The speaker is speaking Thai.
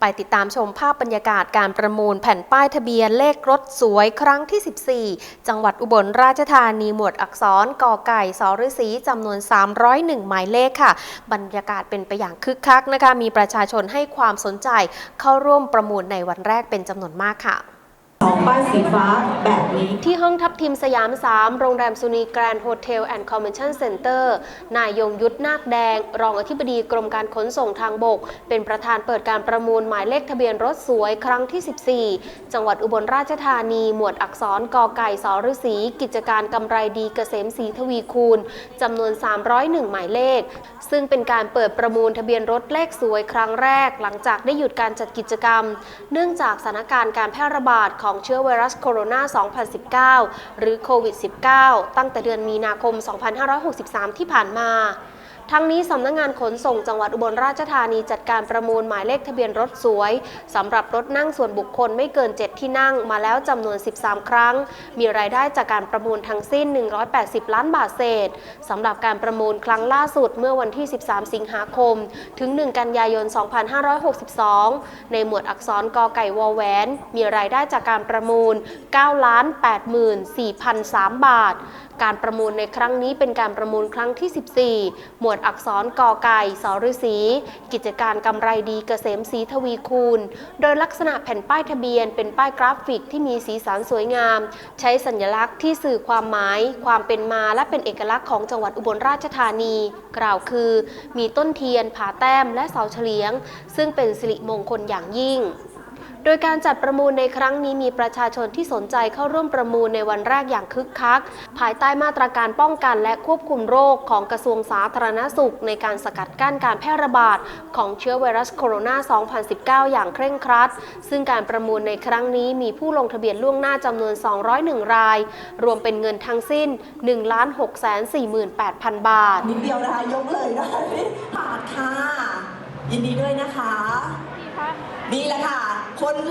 ไปติดตามชมภาพบรรยากาศการประมูลแผ่นป้ายทะเบียนเลขรถสวยครั้งที่ 14 จังหวัดอุบลราชธานีหมวดอักษรกอไก่สฤษีจำนวน 301 หมายเลขค่ะ บรรยากาศเป็นไปอย่างคึกคักนะคะ มีประชาชนให้ความสนใจเข้าร่วมประมูลในวันแรกเป็นจำนวนมากค่ะ สองป้ายสีฟ้าแบบนี้ ที่ห้องทัพทีมสยาม 3 โรงแรมสุนีแกรนด์โฮเทลแอนด์คอมเมนชั่นเซ็นเตอร์นายยงยุทธนาคแดง รองอธิบดีกรมการขนส่งทางบก เป็นประธานเปิดการประมูลหมายเลขทะเบียนรถสวยครั้งที่ 14 จังหวัดอุบลราชธานี หมวดอักษรกอไก่สฤษีกิจการกำไรดีเกษมศรีทวีคูณจำนวน 301 หมายเลข ซึ่งเป็นการเปิดประมูลทะเบียนรถเลขสวยครั้งแรก หลังจากได้หยุดการจัดกิจกรรม เนื่องจากสถานการณ์การแพร่ระบาดของสองเชื้อไวรัสโคโรนา 2019 หรือโควิด -19 ตั้งแต่เดือนมีนาคม 2563 ที่ผ่านมา ทั้งนี้สำนักงงานขนส่งจังหวัดอุบลราชธานีจัดการประมูลหมายเลขทะเบียนรถสวยสำหรับรถนั่งส่วนบุคคลไม่เกิน 7 ที่นั่งมาแล้วจำนวน 13 ครั้ง มีรายได้จากการประมูลทั้งสิ้น 180 ล้านบาทเศษสำหรับการประมูลครั้งล่าสุดเมื่อวันที่ 13 สิงหาคม ถึง 1 กันยายน 2562 ในหมวดอักษรกอไก่วอแหวน มีรายได้จากการประมูล9ล้าน84,003 บาท การประมูลในครั้งนี้เป็นการประมูลครั้งที่ 14 หมวดอักษรกอไก่สฤษีกิจการกำไรดีเกษมศรีทวีคูณ โดยลักษณะแผ่นป้ายทะเบียน เป็นป้ายกราฟิกที่มีสีสันสวยงาม ใช้สัญลักษณ์ที่สื่อความหมาย ความเป็นมาและเป็นเอกลักษณ์ของจังหวัดอุบลราชธานี กล่าวคือ มีต้นเทียนผาแต้มและเสาเฉลียง ซึ่งเป็นสิริมงคลอย่างยิ่ง โดยการจัดประมูลในครั้งนี้มีประชาชนที่สนใจเข้าร่วมประมูลในวันแรกอย่างคึกคัก ภายใต้มาตรการป้องกันและควบคุมโรคของกระทรวงสาธารณสุข ในการสกัดกั้นการแพร่ระบาดของเชื้อไวรัสโคโรนา 2019 อย่างเคร่งครัด ซึ่งการประมูลในครั้งนี้มีผู้ลงทะเบียนล่วงหน้าจำนวน 201 ราย รวมเป็นเงินทั้งสิ้น 1 6 4 8 0 0 0บาทนิดเดียวนะคะยกเลยนะคะผ่านค่ะ ยินดีด้วยนะคะ นี่แหละค่ะ คนหล่อ